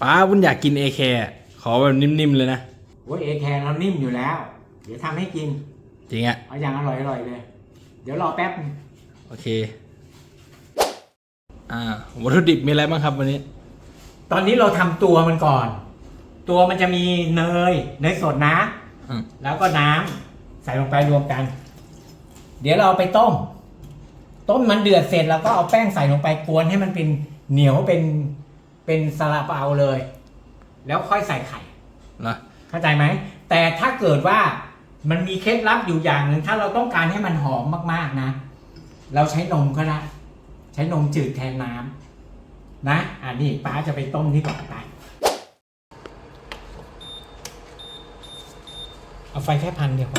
ป้าวุ้นอยากกินเอแคขอแบบนิ่มๆเลยนะโอ้ยเอแคร์เรานิ่มอยู่แล้ว เดี๋ยวทำให้กิน จริงอะเอาอย่างอร่อยๆเลย เดี๋ยวรอแป๊บนึงโอเค อ่าวัตถุดิบมีอะไรบ้างครับวันนี้ ตอนนี้เราทำตัวมันก่อน ตัวมันจะมีเนย เนยสดนะ อืมแล้วก็น้ำใส่ลงไปรวมกัน เดี๋ยวเราเอาไปต้ม ต้มมันเดือดเสร็จเราก็เอาแป้งใส่ลงไปกวนให้มันเป็นเหนียวเป็น เป็นซาลาเปาเลย แล้วค่อยใส่ไข่นะเข้าใจไหม แต่ถ้าเกิดว่ามันมีเคล็ดลับอยู่อย่างหนึ่งถ้าเราต้องการให้มันหอมมากๆนะ เราใช้นมก็ได้ ใช้นมจืดแทนน้ำนะอันนี้ป้าจะไปต้มที่ก่อนไปเอาไฟแค่พันเดียวพ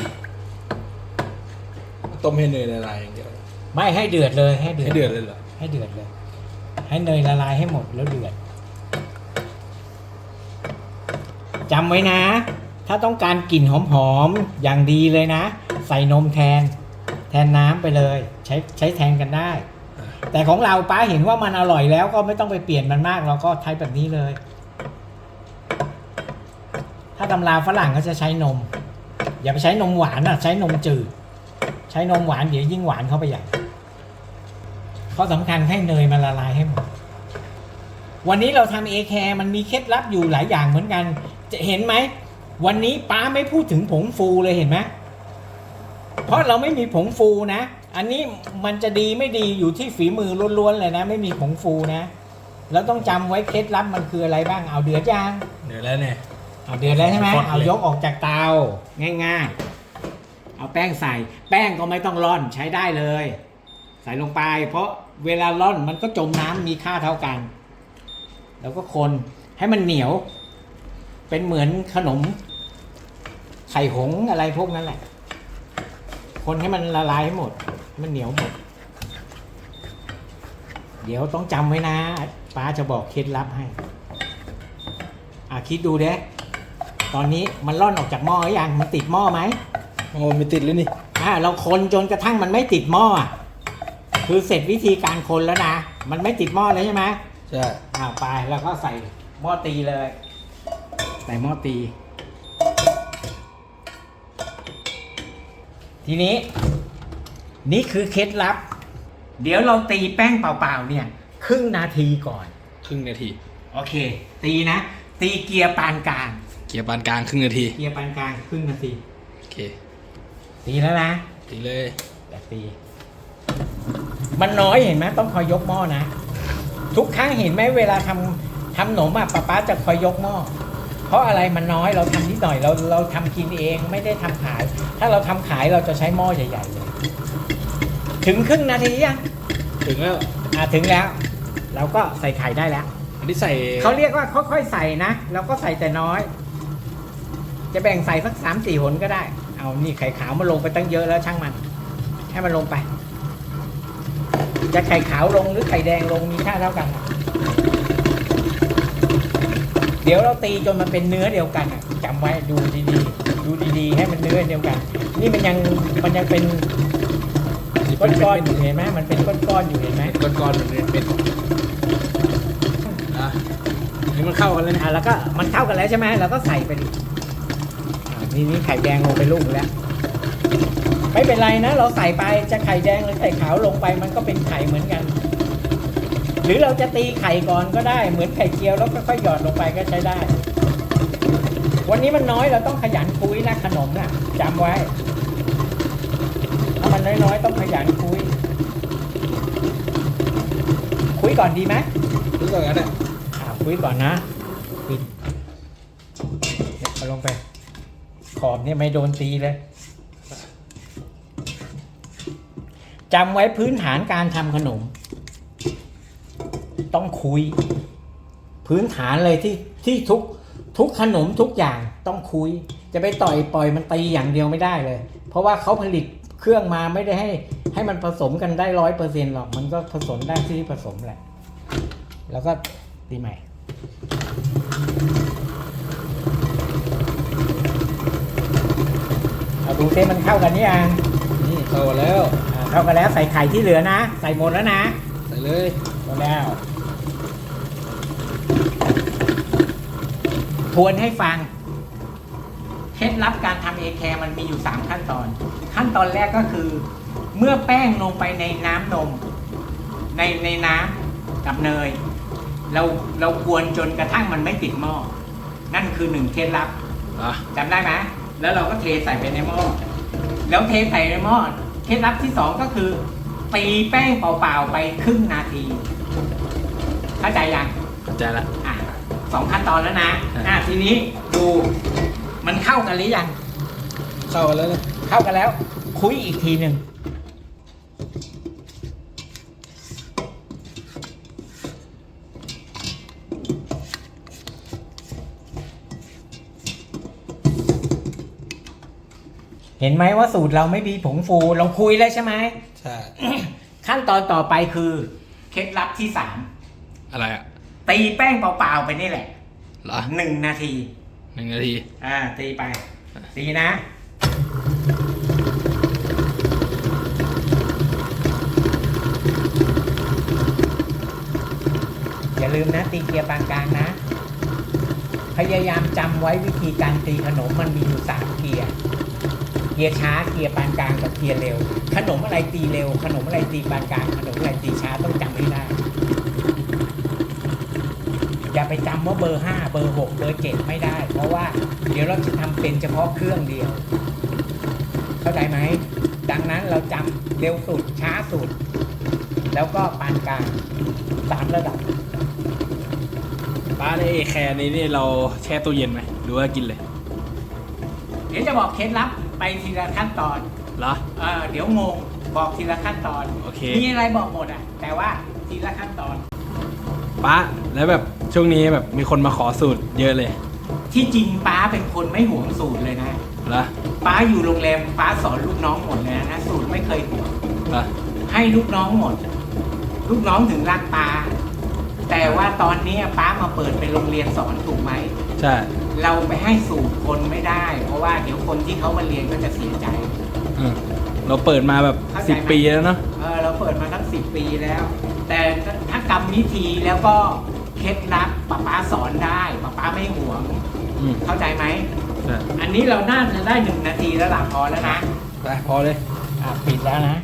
อต้มให้เนยละลายอย่างเดียวไม่ให้เดือดเลยให้เดือดให้เดือดเลยเหรอ ให้เดือดเลย ให้เนยละลายให้หมดแล้วเดือด จำไว้นะ ถ้าต้องการกลิ่นหอมๆอย่างดีเลยนะ ใส่นมแทน แทนน้ำไปเลย ใช้ใช้แทนกันได้ แต่ของเราป้าเห็นว่ามันอร่อยแล้วก็ไม่ต้องไปเปลี่ยนมันมาก เราก็ใช้แบบนี้เลย ถ้าตำราฝรั่งก็จะใช้นม อย่าไปใช้นมหวานอะใช้นมจืด ใช้นมหวานเดี๋ยวยิ่งหวานเข้าไปใหญ่ข้อสำคัญให้เนยมันละลายให้หมดวันนี้เราทำเอแคร์มันมีเคล็ดลับอยู่หลายอย่างเหมือนกัน จะเห็นไหม วันนี้ป้าไม่พูดถึงผงฟูเลยเห็นไหมเพราะเราไม่มีผงฟูนะ อันนี้มันจะดีไม่ดีอยู่ที่ฝีมือล้วนๆเลยนะ ไม่มีผงฟูนะแล้วต้องจำไว้เคล็ดลับมันคืออะไรบ้างเอาเดือดยังเดือดแล้วเนี่ยเอาเดือดแล้วใช่ไหมฟอดเลยเอายกออกจากเตาง่ายๆ เอาแป้งใส่ แป้งก็ไม่ต้องร่อนใช้ได้เลย ใส่ลงไป เพราะเวลาร่อนมันก็จมน้ำมีค่าเท่ากัน แล้วก็คนให้มันเหนียว เป็นเหมือนขนม ไข่หงส์อะไรพวกนั้นแหละ คนให้มันละลายให้หมดให้มันเหนียวหมด เดี๋ยวต้องจำไว้นะป้าจะบอกเคล็ดลับให้ อะคิดดูเด้ตอนนี้มันร่อนออกจากหม้อหรือยังมันติดหม้อไหมโอ้ไม่ติดเลยนี่อ่าเราคนจนกระทั่งมันไม่ติดหม้ออะคือเสร็จวิธีการคนแล้วนะ มันไม่ติดหม้อแล้วใช่ไหมใช่ อ่าไปแล้วก็ใส่หม้อตีเลย ใส่หม้อตี ทีนี้ นี่คือเคล็ดลับ เดี๋ยวเราตีแป้งเปล่าๆเนี่ย ครึ่งนาทีก่อน ครึ่งนาที โอเค ตีนะ ตีเกียร์ปานกลาง เกียร์ปานกลางครึ่งนาที เกียร์ปานกลางครึ่งนาที โอเค ตีแล้วนะ ตีเลยแบบตี มันน้อยเห็นไหมต้องคอยยกหม้อนะ ทุกครั้งเห็นไหมเวลาทำทำหนมอะป๊าป๊าจะคอยยกหม้อ เพราะอะไรมันน้อยเราทำนิดหน่อยเราเราทำกินเองไม่ได้ทำขาย ถ้าเราทำขายเราจะใช้หม้อใหญ่ๆเลยถึงครึ่งนาทียังถึงแล้วอะถึงแล้ว เราก็ใส่ไข่ได้แล้ว อันนี้ใส่เขาเรียกว่าค่อยๆใส่นะเราก็ใส่แต่น้อย จะแบ่งใส่สักสามสี่หนก็ได้ เอานี่ไข่ขาวมาลงไปตั้งเยอะแล้วช่างมัน ให้มันลงไป จะไข่ขาวลงหรือไข่แดงลงมีค่าเท่ากันอะ เดี๋ยวเราตีจนมันเป็นเนื้อเดียวกันอะจำไว้ดูดีๆ ดูดีๆ ให้มันเนื้อเดียวกัน นี่มันยังมันยังเป็นก้อนๆอยู่เห็นไหมมันเป็นก้อนๆอยู่เห็นไหมก้อนๆมันเป็นเป็นอะนี่มันเข้ากันแล้วเนี่ยอะแล้วก็มันเข้ากันแล้วใช่ไหมเราก็ใส่ไปดิอะนี่นี่ไข่แดงลงไปลูกแล้วไม่เป็นไรนะ เราใส่ไปจะไข่แดงหรือไข่ขาวลงไปมันก็เป็นไข่เหมือนกัน หรือเราจะตีไข่ก่อนก็ได้ เหมือนไข่เจียวแล้วค่อยๆหยอดลงไปก็ใช้ได้ วันนี้มันน้อยเราต้องขยันคุยนะขนมน่ะจำไว้ ถ้ามันน้อยๆต้องขยันคุย คุยก่อนดีไหมรู้สึกกันอะอ่าคุยก่อนนะปิดเนี่ยเอาลงไป ขอบเนี่ยไม่โดนตีเลยจำไว้พื้นฐานการทำขนม ต้องคุย พื้นฐานเลยที่ที่ทุกทุกขนมทุกอย่างต้องคุย จะไปต่อยปล่อยมันตีอย่างเดียวไม่ได้เลย เพราะว่าเขาผลิตเครื่องมาไม่ได้ให้ ให้มันผสมกันได้ร้อยเปอร์เซ็นหรอก มันก็ผสมได้ที่ผสมแหละ แล้วก็ตีใหม่เอาดูเต้มันเข้ากันนี่ยังนี่เข้ากันแล้วอ่าเข้ากันแล้วใส่ไข่ที่เหลือนะ ใส่หมดแล้วนะ ใส่เลยหมดแล้ว ทวนให้ฟัง เคล็ดลับการทำเอแคร์มันมีอยู่ 3 ขั้นตอน ขั้นตอนแรกก็คือ เมื่อแป้งลงไปในน้ำนม ในในน้ำกับเนย เราเรากวนจนกระทั่งมันไม่ติดหม้อ นั่นคือหนึ่งเคล็ดลับเหรอจำได้ไหมแล้วเราก็เทใส่ไปในหม้อ แล้วเทใส่ในหม้อ เคล็ดลับที่สองก็คือตีแป้งเปล่าๆไปครึ่งนาที เข้าใจยังเข้าใจละอะ สองขั้นตอนแล้วนะอะอะทีนี้ดูมันเข้ากันหรือยังเข้ากันแล้วนะเข้ากันแล้ว คุยอีกทีหนึ่งเห็นไหมว่าสูตรเราไม่มีผงฟูเราคุยแล้วใช่ไหมใช่ขั้นตอนต่อไปคือ เคล็ดลับที่สามอะไรอะ ตีแป้งเปล่าๆไปนี่แหละเหรอหนึ่งนาที หนึ่งนาที อ่า ตีไป ตีนะ อย่าลืมนะ ตีเกียร์ปานกลางนะ พยายามจำไว้วิธีการตีขนมมันมีอยู่สามเกียร์เกียร์ช้าเกียร์ปานกลางกับเกียร์เร็ว ขนมอะไรตีเร็ว ขนมอะไรตีปานกลางขนมอะไรตีช้าต้องจำให้ได้ อย่าไปจำว่าเบอร์ 5 เบอร์ 6 เบอร์ 7 ไม่ได้ เพราะว่าเดี๋ยวเราจะทำเป็นเฉพาะเครื่องเดียว เข้าใจไหม ดังนั้นเราจำเร็วสุดช้าสุด แล้วก็ปานกลางสามระดับป้าในเอแคร์นี้นี่เราแช่ตู้เย็นไหมหรือว่ากินเลย เดี๋ยวจะบอกเคล็ดลับไปทีละขั้นตอนเหรอ เออเดี๋ยวงงบอกทีละขั้นตอน โอเค มีอะไรบอกหมดอะ แต่ว่าทีละขั้นตอน ป้าแล้วแบบ ช่วงนี้แบบมีคนมาขอสูตรเยอะเลยที่จริงป้าเป็นคนไม่หวงสูตรเลยนะเหรอป้าอยู่โรงแรมป้าสอนลูกน้องหมดเลยนะสูตรไม่เคยห่วงเหรอให้ลูกน้องหมด ลูกน้องถึงรักป้าแต่ว่าตอนนี้ป้ามาเปิดเป็นโรงเรียนสอนถูกไหมใช่เราไปให้สูตรคนไม่ได้ เพราะว่าเดี๋ยวคนที่เขามาเรียนก็จะเสียใจอืมเราเปิดมาแบบเข้าใจสิบไหมปีแล้วเนาะเออเราเปิดมาตั้งสิบปีแล้ว แต่ถ้ากรรมวิธีแล้วก็ เคล็ดลับป้าป้าสอนได้ป้าป้าไม่หวง อืมเข้าใจไหมใช่อันนี้เราน่าจะได้หนึ่งนาทีแล้วล่ะพอแล้วนะไปพอเลยอะปิดแล้วนะ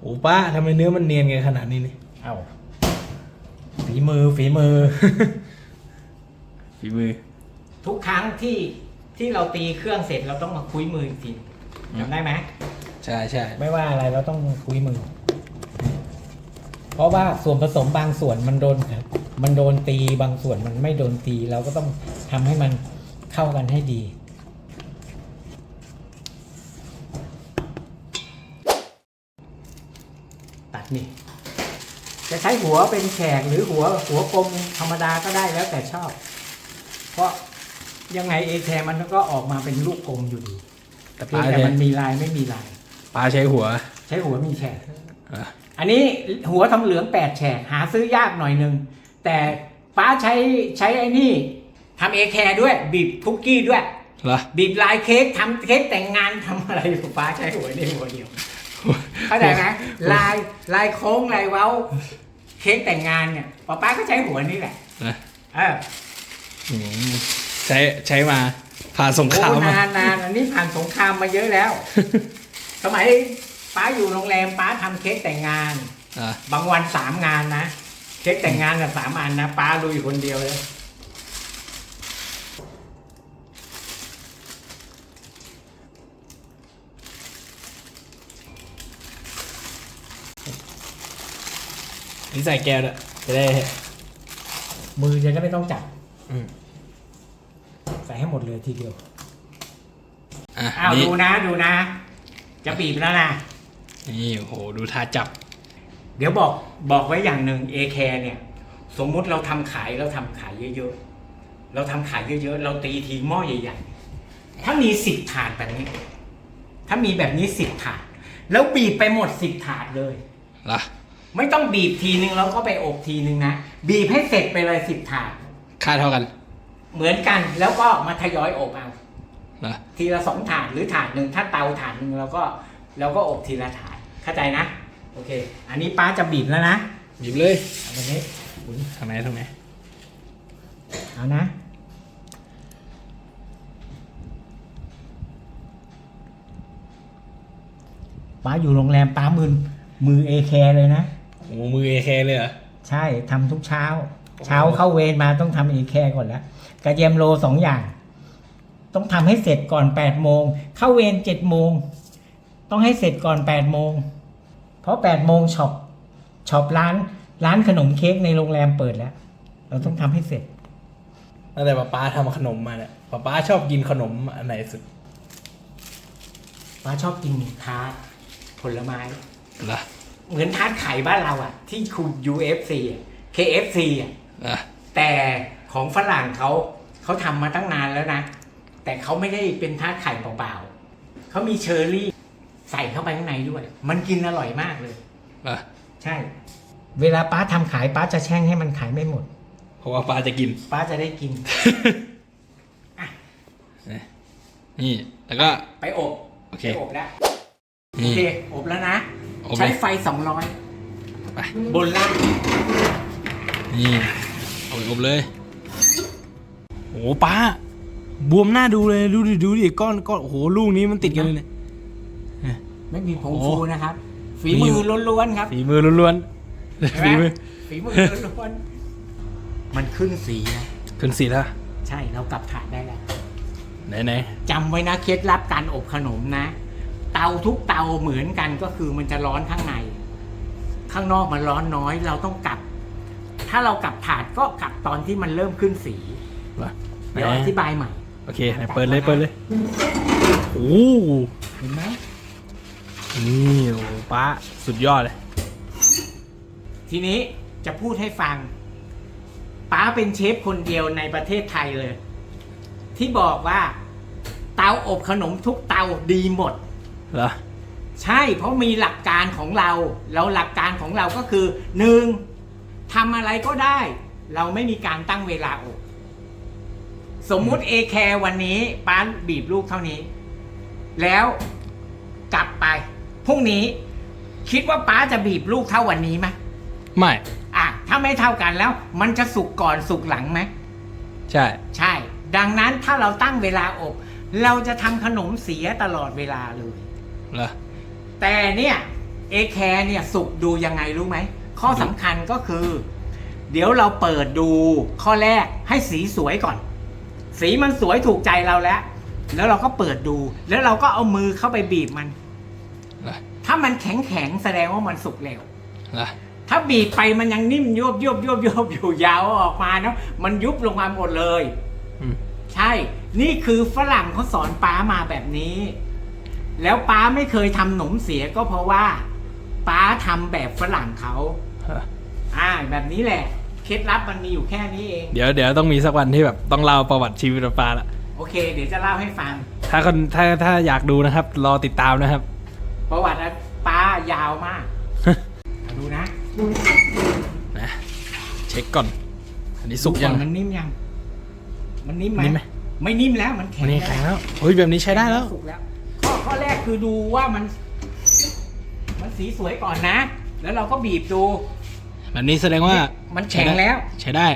โอ้ป้าทำไมเนื้อมันเนียนไงขนาดนี้นี่เอาฝีมือฝีมือ ฝีมือ ทุกครั้งที่ที่เราตีเครื่องเสร็จเราต้องมาคุยมืออีกทีจำได้ไหมใช่ใช่ไม่ว่าอะไรเราต้องคุยมือ เพราะว่าส่วนผสมบางส่วนมันโดนมันโดนตีบางส่วนมันไม่โดนตีเราก็ต้องทำให้มันเข้ากันให้ดี ตัดนี่จะใช้หัวเป็นแฉกหรือหัวหัวกลมธรรมดาก็ได้แล้วแต่ชอบ เพราะยังไงเอแคร์มันก็ออกมาเป็นลูกกลมอยู่ดีแต่เพียป้างแต่ใช้มันมีลายไม่มีลายป้าใช้หัว ใช้หัวมีแฉก อะอันนี้หัวทองเหลืองแปดแฉกหาซื้อยากหน่อยหนึง แต่ป้าใช้ใช้ไอ้นี่ทำเอแคร์ด้วย บีบคุกกี้ด้วยเหรอบีบลายเค้กทำเค้กแต่งงานทำอะไรอยู่ป้าใช้หัวนี่หัวเดียวเข้าใจไหมลายลายโค้งลายเว้า เค้กแต่งงานเนี่ยป้าป้าก็ใช้หัวนี่แหละนะเอออืมใช้ใช้มาผ่านสงครามโอ้มานานนานอันนี้ผ่านสงครามมาเยอะแล้ว สมัย ป้าอยู่โรงแรมป้าทำเค้กแต่งงาน อะบางวันสามงานนะ เค้กแต่งงานกับสามอันนะป้าลุยคนเดียวเลย นี่ใส่แก้วด้วยจะได้ มือจะได้ไม่ต้องจับอืม ใส่ให้หมดเลยทีเดียว อะอ้าวนี่ดูนะดูนะ จะบีบแล้วนะ นี่โอ้โหดูท่าจับ เดี๋ยวบอกบอกไว้อย่างหนึ่งเอแคเนี่ย สมมุติเราทำขายเราทำขายเยอะๆ เราทำขายเยอะๆ เราตีทีหม้อใหญ่ๆ ถ้ามีสิบถาดแบบนี้ ถ้ามีแบบนี้สิบถาด แล้วบีบไปหมดสิบถาดเลยล่ะไม่ต้องบีบทีนึงแล้วก็ไปอบทีนึงนะ บีบให้เสร็จไปเลยสิบถาด ค่าเท่ากัน เหมือนกันแล้วก็มาทยอยอบเอาล่ะทีละสองถาดหรือถาดหนึ่งถ้าเตาถาดหนึ่งเราก็ เราก็อบทีละถาดเข้าใจนะ โอเค อันนี้ป้าจะบีบแล้วนะหยิบเลยอันนี้ทางไหนทางไหนเอานะ ป้าอยู่โรงแรมป้ามือมือเอแคเลยนะ โอ้มือเอแคเลยเหรอ ใช่ทำทุกเช้าเช้าเข้าเวรมาต้องทำเอแคก่อนแล้วกระเทียมโลสองอย่าง ต้องทำให้เสร็จก่อนแปดโมง เข้าเวรเจ็ดโมง ต้องให้เสร็จก่อนแปดโมง เพราะแปดโมงช็อปช็อปร้านร้านขนมเค้กในโรงแรมเปิดแล้ว เราต้องทำให้เสร็จ ตั้งแต่ป๊าป๊าทำขนมมาเนี่ยป๊าป๊าชอบกินขนมอันไหนสุดป้าชอบกินทาร์ตผลไม้เหรอเหมือนทาร์ตไข่บ้านเราอะที่คุณ UFC อะ KFC อะอะแต่ของฝรั่งเขาเขาทำมาตั้งนานแล้วนะ แต่เขาไม่ได้เป็นทาร์ตไข่เปล่าๆเขามีเชอร์รี่ ใส่เข้าไปข้างในด้วย มันกินอร่อยมากเลยเหรอใช่ เวลาป้าทำขายป้าจะแช่งให้มันขายไม่หมด เพราะว่าป๊าจะกิน ป้าจะได้กินนี่ แล้วก็ ไปอบโอเค ไปอบแล้วโอนี่ เคอบแล้วนะ อบเลย ใช้ไฟสองร้อยไปบนล่างนี่เอาไปอบเลยโอ้ป้าบวมหน้าดูเลย ดูดิดูดิก้อนก้อนโอ้โหลูกนี้มันติดกันเลยเนี่ย ไม่มีผงโอ้ฟูนะครับ ฝีมือล้วนๆครับฝีมือล้วนๆเห็นไหฝีมือฝีมือล้วนๆมันขึ้นสีนะขึ้นสีแล้วใช่เรากลับถาดได้แล้วไหนไหนจำไว้นะเคล็ดลับการอบขนมนะ เตาทุกเตาเหมือนกันก็คือมันจะร้อนข้างใน ข้างนอกมันร้อนน้อย เราต้องกลับ ถ้าเรากลับถาดก็กลับตอนที่มันเริ่มขึ้นสีเหรอไหนเดี๋ยวอธิบายใหม่โอเคไหนเปิดเลยเปิดเลยโอ้โหเห็นไหม นี่โอ้โหป้าสุดยอดเลย ทีนี้จะพูดให้ฟัง ป้าเป็นเชฟคนเดียวในประเทศไทยเลย ที่บอกว่า เตาอบขนมทุกเตาดีหมด เหรอ ใช่เพราะมีหลักการของเรา เราหลักการของเราก็คือหนึ่งทำอะไรก็ได้ เราไม่มีการตั้งเวลาอบสมมุติเอแคร์วันนี้ป้าบีบลูกเท่านี้ แล้วกลับไป พรุ่งนี้ คิดว่าป้าจะบีบลูกเท่าวันนี้ไหมไม่ อะ ถ้าไม่เท่ากันแล้ว มันจะสุกก่อนสุกหลังไหมใช่ ใช่ ดังนั้นถ้าเราตั้งเวลาอบ เราจะทำขนมเสียตลอดเวลาเลย เหรอ แต่เนี่ยเอแคร์เนี่ยสุกดูยังไงรู้ไหม ข้อสำคัญก็คือ เดี๋ยวเราเปิดดูข้อแรกให้สีสวยก่อน สีมันสวยถูกใจเราแล้ว แล้วเราก็เปิดดู แล้วเราก็เอามือเข้าไปบีบมัน เหรอถ้ามันแข็งแข็งๆแสดงว่ามันสุกเร็วเหรอถ้าบีบไปมันยังนิ่มยวบยวบยวบยวบอยู่ยาวออกมาเนาะมันยุบลงมาหมดเลยอืมใช่ นี่คือฝรั่งเขาสอนป้ามาแบบนี้ แล้วป้าไม่เคยทำหนมเสียก็เพราะว่า ป้าทำแบบฝรั่งเขาเหรออ่า แบบนี้แหละ เคล็ดลับมันมีอยู่แค่นี้เอง เดี๋ยวเดี๋ยวต้องมีสักวันที่แบบต้องเล่าประวัติชีวิตป้าละโอเค เดี๋ยวจะเล่าให้ฟัง ถ้าคนถ้าถ้าอยากดูนะครับ รอติดตามนะครับ ประวัติป้ายาวมากมาดูนะนะเช็คก่อน อันนี้สุกยัง ดูอนมันนิ่มยัง มันนิ่มไหมนิ่มไหม ไม่นิ่มแล้วมันแข็งวันนี้แข็งแล้วเฮ้ยแบบนี้ใช้ได้แล้ว สุกแล้ว ข้อข้อแรกคือดูว่ามัน มันสีสวยก่อนนะ แล้วเราก็บีบดูแบบนี้แสดงว่ามันแข็งแล้ว ใช้ได้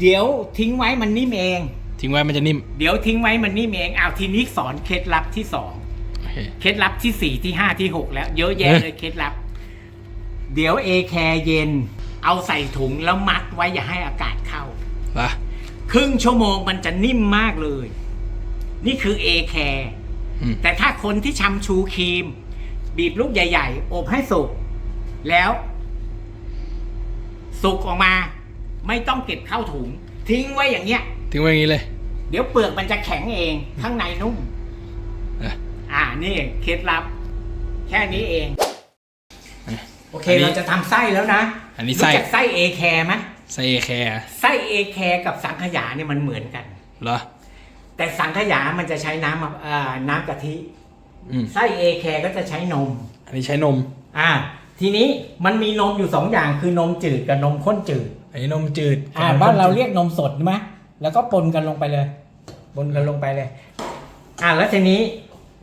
เดี๋ยวทิ้งไว้มันนิ่มเอง ทิ้งไว้มันจะนิ่ม เดี๋ยวทิ้งไว้มันนิ่มเองอ้าวทีนี้สอนเคล็ดลับที่สองโอ เคเคล็ดลับที่สี่ที่ห้าที่หกแล้ว เยอะแยะเอ๊ะเลยเคล็ดลับ เดี๋ยวเอแคร์เย็น เอาใส่ถุงแล้วมัดไว้อย่าให้อากาศเข้าปะครึ่งชั่วโมงมันจะนิ่มมากเลย นี่คือเอแคร์อืมแต่ถ้าคนที่ชำชูครีม บีบลูกใหญ่ ๆ อบให้สุก แล้ว สุกออกมา ไม่ต้องเก็บเข้าถุง ทิ้งไว้อย่างเงี้ย ทิ้งไว้อย่างนี้เลย เดี๋ยวเปลือกมันจะแข็งเอง ข้างในนุ่ม อะอ่านี่เคล็ดลับ แค่นี้เองอะโอเค อันนี้เราจะทำไส้แล้วนะอันนี้ไส้ รู้จักไส้เอแคร์ไหมใส่เอแคร์ไส้เอแคร์กับสังขยาเนี่ยมันเหมือนกัน เหรอ แต่สังขยามันจะใช้น้ำมะอ่าน้ำกะทิอืม ไส้เอแคร์ก็จะใช้นม อันนี้ใช้นม อ่า ทีนี้มันมีนมอยู่สองอย่างคือนมจืดกับนมข้นจืด อันนี้นมจืดอ่าบ้านเราเรียกนมสดใช่ไหมแล้วก็ปนกันลงไปเลยปนกันลงไปเลย อ่าแล้วทีนี้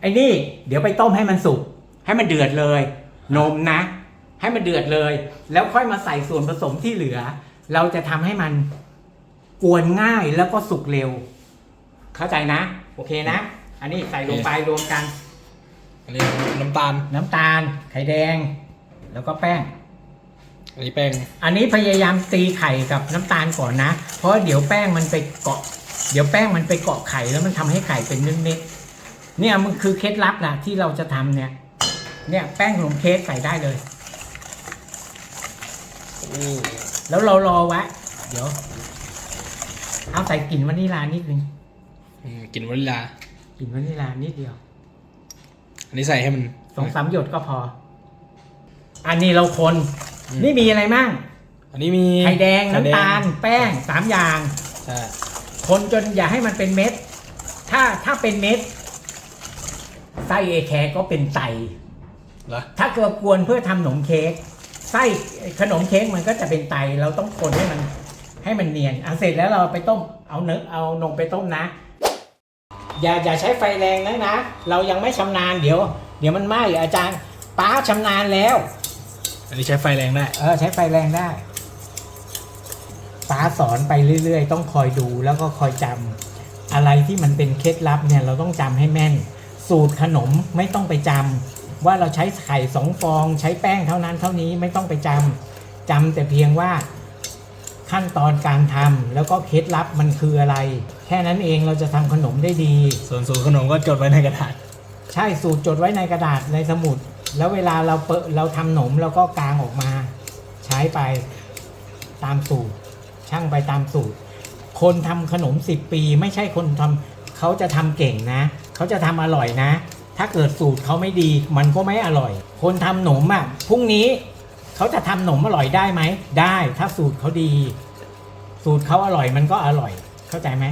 ไอ้นี่ เดี๋ยวไปต้มให้มันสุก ให้มันเดือดเลย นมนะ ให้มันเดือดเลย แล้วค่อยมาใส่ส่วนผสมที่เหลือ เราจะทำให้มันกวนง่ายแล้วก็สุกเร็ว เข้าใจนะ โอเคนะ อันนี้ใส่ลงไปรวมกัน อันนี้น้ำตาล น้ำตาล ไข่แดง แล้วก็แป้ง อันนี้แป้ง อันนี้พยายามตีไข่กับน้ำตาลก่อนนะ เพราะเดี๋ยวแป้งมันไปเกาะ เดี๋ยวแป้งมันไปเกาะไข่แล้วมันทำให้ไข่เป็นเม็ดๆ เนี่ยมันคือเคล็ดลับนะที่เราจะทำเนี่ย เนี่ยแป้งขนมเค้กใส่ได้เลยแล้วเรารอไว้เดี๋ยว เอาใส่กลิ่นวานิลลานิดนึงอืมกลิ่นวานิลลากลิ่นวานิลลานิดเดียว อันนี้ใส่ให้มันสองสามหยดก็พอ อันนี้เราคนอืมนี่มีอะไรมั่งอันนี้มีไข่แดงไข่แดน้ำตาล แป้งสามอย่างใช่คนจนอย่าให้มันเป็นเม็ด ถ้าถ้าเป็นเม็ด ไส้เอแคร์ก็เป็นไตเหรอถ้าเกิดกวนเพื่อทำขนมเค้กไส้ขนมเค้กมันก็จะเป็นไตเราต้องคนให้มันให้มันเนียนอะเสร็จแล้วเราไปต้มเอาเนื้อเอานมไปต้มนะ อย่าอย่าใช้ไฟแรงนะนะ เรายังไม่ชำนาญเดี๋ยว เดี๋ยวมันไหม้อาจารย์ป้าชำนาญแล้วอันนี้ใช้ไฟแรงได้เออใช้ไฟแรงได้ป้าสอนไปเรื่อย ๆ ต้องคอยดูแล้วก็คอยจำอะไรที่มันเป็นเคล็ดลับเนี่ยเราต้องจำให้แม่น สูตรขนมไม่ต้องไปจำว่าเราใช้ไข่สองฟอง ใช้แป้งเท่านั้นเท่านี้ไม่ต้องไปจำจำแต่เพียงว่าขั้นตอนการทำแล้วก็เคล็ดลับมันคืออะไร แค่นั้นเองเราจะทำขนมได้ดี ส่วนสูตรขนมก็จดไว้ในกระดาษ ใช่สูตรจดไว้ในกระดาษในสมุด แล้วเวลาเราเปิดเราทำขนมเราก็กางออกมา ใช้ไปตามสูตร ช่างไปตามสูตร คนทำขนมสิบปี ไม่ใช่คนทำ เขาจะทำเก่งนะ เขาจะทำอร่อยนะ ถ้าเกิดสูตรเขาไม่ดีมันก็ไม่อร่อย คนทำขนมอะพรุ่งนี้เขาจะทำขนมอร่อยได้ไหม ได้ถ้าสูตรเขาดี สูตรเขาอร่อยมันก็อร่อย เข้าใจไหม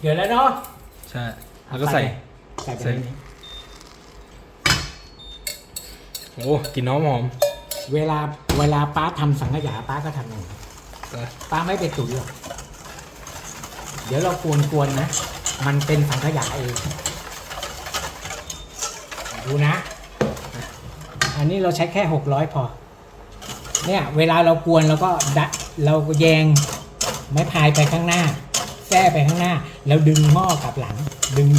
เดี๋ยวแล้วเนาะใช่แล้วก็ใส่ใส่ไปใส่ในนี้โอ้กลิ่นน้ำหอม เวลาเวลาป้าทำสังขยาป้าก็ทำอย่างนี้เออป้าไม่ไปตุ๋นหรอก เดี๋ยวเรากวนกวนๆนะ มันเป็นสังขยาเอง ดูนะ อันนี้เราใช้แค่หกร้อยพอ เนี่ยเวลาเรากวนเราก็ดะเราแยงไม้พายไปข้างหน้าแส้ไปข้างหน้า แล้วดึงหม้อกลับหลัง ดึง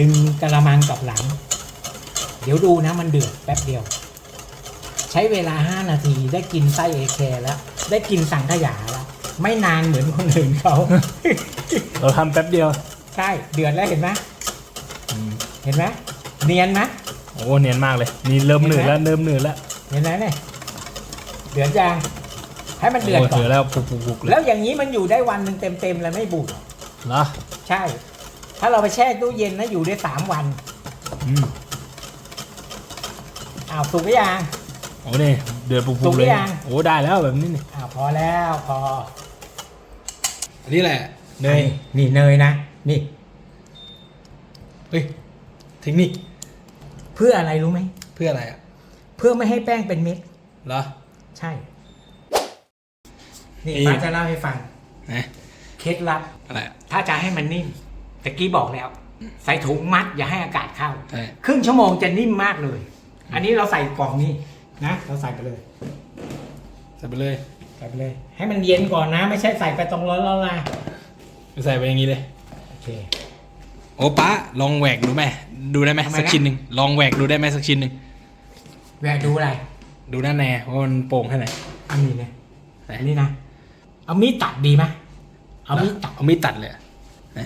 ดึงกระมังกลับหลัง เดี๋ยวดูนะมันเดือดแป๊บเดียว ใช้เวลา 5 นาทีได้กินไส้เอแคแล้ว ได้กินสังขยาแล้ว ไม่นานเหมือนคนอื่นเขา เราทำแป๊บเดียว ใช่เดือดแล้วเห็นไหมอืม เห็นไหมเนียนไหม โอ้เนียนมากเลย นี่เริ่มหนืดแล้วเริ่มหนืดแล้วเห็นไหมเนี่ยเดือดยังให้มันเดือดโอ้ก่อเดือดนแล้วปุกปุกปุกเลยแล้วอย่างนี้มันอยู่ได้วันหนึ่งเต็มๆเลยไม่บูดเหรอใช่ ถ้าเราไปแช่ตู้เย็นนะอยู่ได้สามวันอืมอ้าวสุกหรือยัง โอ้นี่เดือดปุกสุปุกกหรืเลยอยัง โอ้ได้แล้วแบบนี้นี่อ้าวพอแล้วพอ อันนี้แหละเนยนี่เนยนะ นี่ เฮ้ยเทคนิคเพื่ออะไรรู้ไหม เพื่ออะไรอะ เพื่อไม่ให้แป้งเป็นเม็ดเหรอ ใช่ นี่นี่ ป้าจะเล่าให้ฟังนะเคล็ดลับ อะไรอะถ้าจะให้มันนิ่มตะกี้บอกแล้ว ใส่ถุงมัดอย่าให้อากาศเข้า ใช่ครึ่งชั่วโมงจะนิ่มมากเลย อันนี้เราใส่กล่องนี้นะ เราใส่ไปเลย ใส่ไปเลยใส่ไปเลย ให้มันเย็นก่อนนะ ไม่ใช่ใส่ไปตรงร้อนแล้วนะใส่ไปอย่างนี้เลย โอเค โอ้ป้าลองแหวกดูไหมดูได้ไหมทำไมนะ สักชิ้นหนึ่งลองแหวกดูได้ไหมสักชิ้นหนึ่งแวะดูอะไรดูด้านในว่ามันโป่งแค่ไหนอันนี้นะไหนอันนี้นะ เอามีดตัดดีไหมเอามีดตัด เอามีดตัดเลยอะไหน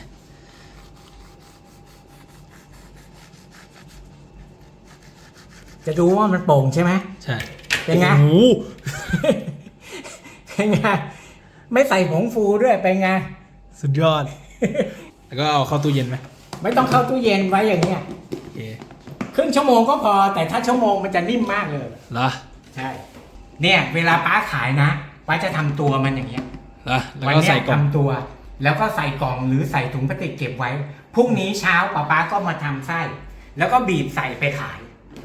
จะดูว่ามันโป่งใช่ไหม ใช่เป็นไง โอ้โห เป็นไงไม่ใส่ผงฟูด้วยเป็นไงสุดยอด แล้วก็เอาเข้าตู้เย็นไหมไม่ต้องเข้าตู้เย็นไว้อย่างเงี้ยโอเคครึ่งชั่วโมงก็พอ แต่ถ้าชั่วโมงมันจะนิ่มมากเลย เหรอใช่ เนี่ยเวลาป้าขายนะป้าจะทำตัวมันอย่างเงี้ยเหรอแล้ววันก็เนี้ใส่ยกล่องทำตัว แล้วก็ใส่กล่องหรือใส่ถุงพลาสติกเก็บไว้พรุ่งนี้เช้าป้าป้าก็มาทำไส้ แล้วก็บีบใส่ไปขาย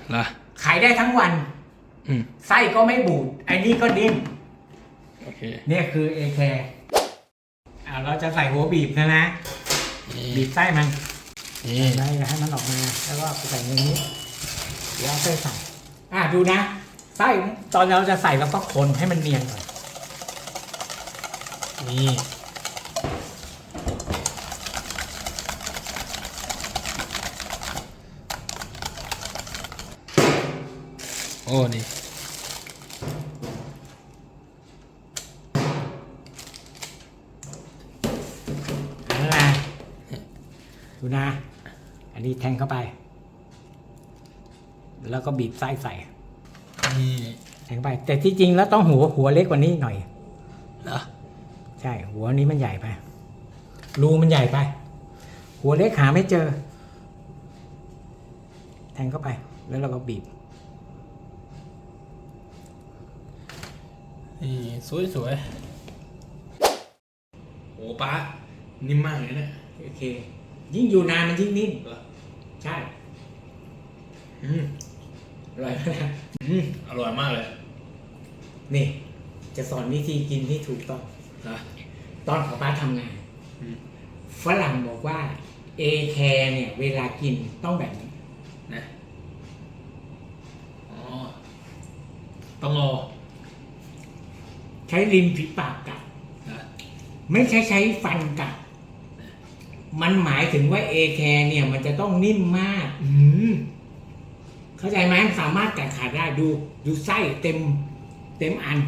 เหรอขายได้ทั้งวัน อืม ไส้ก็ไม่บูดไอ้นี่ก็นิ่ม โอเคเนี่ยคือเอแคร์อ่าเราจะใส่หัวบีบนะนะ นี่บีบไส้มันนี่ได้ให้มันออกมาแล้วก็ใส่ในนี้เดี๋ยวเอาไส้ใส่อะดูนะไส้ตอนเราจะใส่เราก็คนให้มันเนียนก่อนนี่โอ้นี่ แทงเข้าไป แล้วก็บีบไส้ใส่นี่แทงเข้าไป แต่ที่จริงแล้วต้องหัวหัวเล็กกว่านี้หน่อยเหรอใช่ หัวนี้มันใหญ่ไปรูมันใหญ่ไป หัวเล็กหาไม่เจอ แทงเข้าไป แล้วเราก็บีบนี่สวยสวยโอ้ป้านิ่มมากเลยเนี่ยโอเค ยิ่งอยู่นานมันยิ่งนิ่มเหรอ ใช่อืมอร่อยไหมล่ะอืมอร่อยมากเลยนี่ จะสอนวิธีกินที่ถูกต้อง นะตอนของป้าทำงาน อืมฝรั่งบอกว่าเอแคร์เนี่ย เวลากินต้องแบบนี้ นะอ๋อต้องรอใช้ริมฝีปากกัดนะไม่ใช่ใช้ฟันกัด มันหมายถึงว่าเอแคร์เนี่ย มันจะต้องนิ่มมากอืมเข้าใจไหมสามารถกัดขาดได้ดู ดูไส้เต็ม เต็มอัน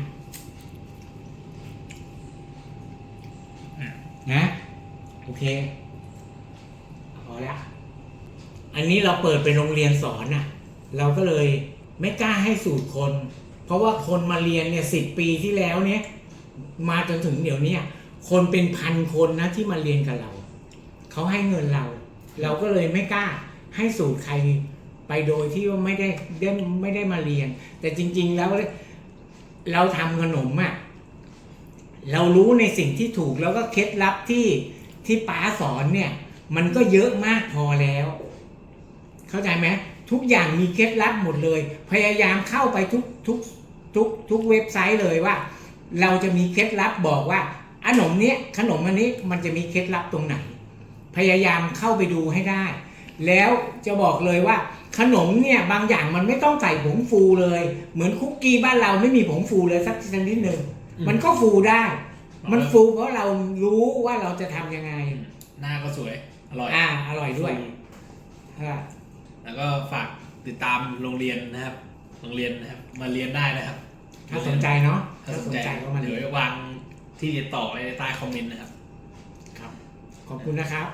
นะโอเคพอแล้วอันนี้เราเปิดเป็นโรงเรียนสอนอะ เราก็เลยไม่กล้าให้สูตรคน เพราะว่าคนมาเรียนเนี่ยสิบปีที่แล้วเนี่ย มาจนถึงเดี๋ยวเนี้ยคนเป็นพันคนนะที่มาเรียนกับเรา เขาให้เงินเรา เราก็เลยไม่กล้าให้สูตรใครไปโดยที่ว่าไม่ได้ได้ไม่ได้มาเรียน แต่จริง ๆ แล้วเราทำขนมอะเรารู้ในสิ่งที่ถูกแล้วก็เคล็ดลับที่ที่ป้าสอนเนี่ย มันก็เยอะมากพอแล้ว เข้าใจไหมทุกอย่างมีเคล็ดลับหมดเลย พยายามเข้าไปทุกทุกทุกทุกเว็บไซต์เลยว่า เราจะมีเคล็ดลับบอกว่าขนมเนี้ยขนมอันนี้มันจะมีเคล็ดลับตรงไหน พยายามเข้าไปดูให้ได้ แล้วจะบอกเลยว่าขนมเนี่ยบางอย่างมันไม่ต้องใส่ผงฟูเลย เหมือนคุกกี้บ้านเราไม่มีผงฟูเลยสักชนิดหนึ่งอืมมันก็ฟูได้ มันฟูเพราะเรารู้ว่าเราจะทำยังไง หน้าก็สวย อร่อยอ่าอร่อยด้วยอ่าแล้วก็ฝากติดตามโรงเรียนนะครับ โรงเรียนนะครับ มาเรียนได้นะครับ ถ้าสนใจเนาะถ้าถ้าสสนนใจใจก็มาเดี๋เรียยนววางที่ติดต่อไว้ใต้คอมเมนต์นะครับ ครับ ขอบคุณนะครับ